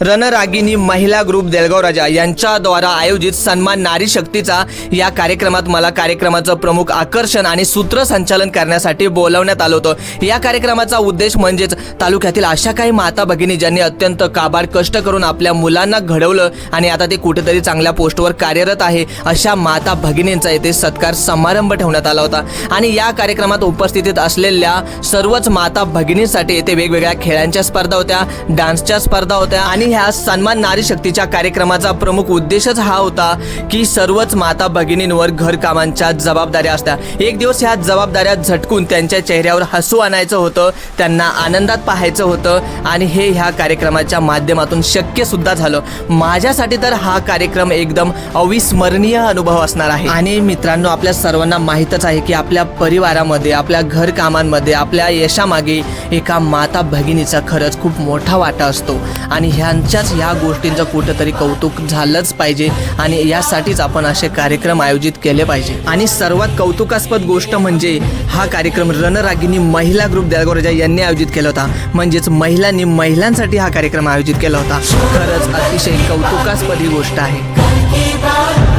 रणरागिनी महिला ग्रुप देळगाव राजा यांच्याद्वारा आयोजित सन्मान नारी शक्तीचा या कार्यक्रमात मला कार्यक्रमाचं प्रमुख आकर्षण आणि सूत्रसंचालन करण्यासाठी बोलावण्यात आलं होतं. या कार्यक्रमाचा उद्देश म्हणजेच तालुक्यातील अशा काही माता भगिनी ज्यांनी अत्यंत काबाड कष्ट करून आपल्या मुलांना घडवलं आणि आता ते कुठेतरी चांगल्या पोस्टवर कार्यरत आहे अशा माता भगिनींचा येथे सत्कार समारंभ ठेवण्यात आला होता. आणि या कार्यक्रमात उपस्थितीत असलेल्या सर्वच माता भगिनींसाठी येथे वेगवेगळ्या खेळांच्या स्पर्धा होत्या डान्सच्या स्पर्धा होत्या आणि ह्या सन्मान नारी शक्तीच्या कार्यक्रमाचा प्रमुख उद्देशच हा होता की सर्वच माता भगिनींवर घरकामांच्या जबाबदाऱ्या असत्या. एक दिवस ह्या जबाबदाऱ्या झटकून त्यांच्या चेहऱ्यावर हसू आणायचं होतं त्यांना आनंदात पाहायचं होतं आणि हे ह्या कार्यक्रमाच्या माध्यमातून शक्य सुद्धा झालं. माझ्यासाठी तर हा कार्यक्रम एकदम अविस्मरणीय अनुभव असणार आहे. आणि मित्रांनो आपल्या सर्वांना माहीतच आहे की आपल्या परिवारामध्ये आपल्या घरकामांमध्ये आपल्या यशामागे एका माता भगिनीचा खरंच खूप मोठा वाटा असतो. आणि ह्या यांच्याच ह्या गोष्टींचं कुठंतरी कौतुक झालंच पाहिजे आणि यासाठीच आपण असे कार्यक्रम आयोजित केले पाहिजे. आणि सर्वात कौतुकास्पद गोष्ट म्हणजे हा कार्यक्रम रणरागिनी महिला ग्रुप देळगाव यांनी आयोजित केला होता. म्हणजेच महिलांनी महिलांसाठी हा कार्यक्रम आयोजित केला होता. खरंच अतिशय कौतुकास्पद ही गोष्ट आहे.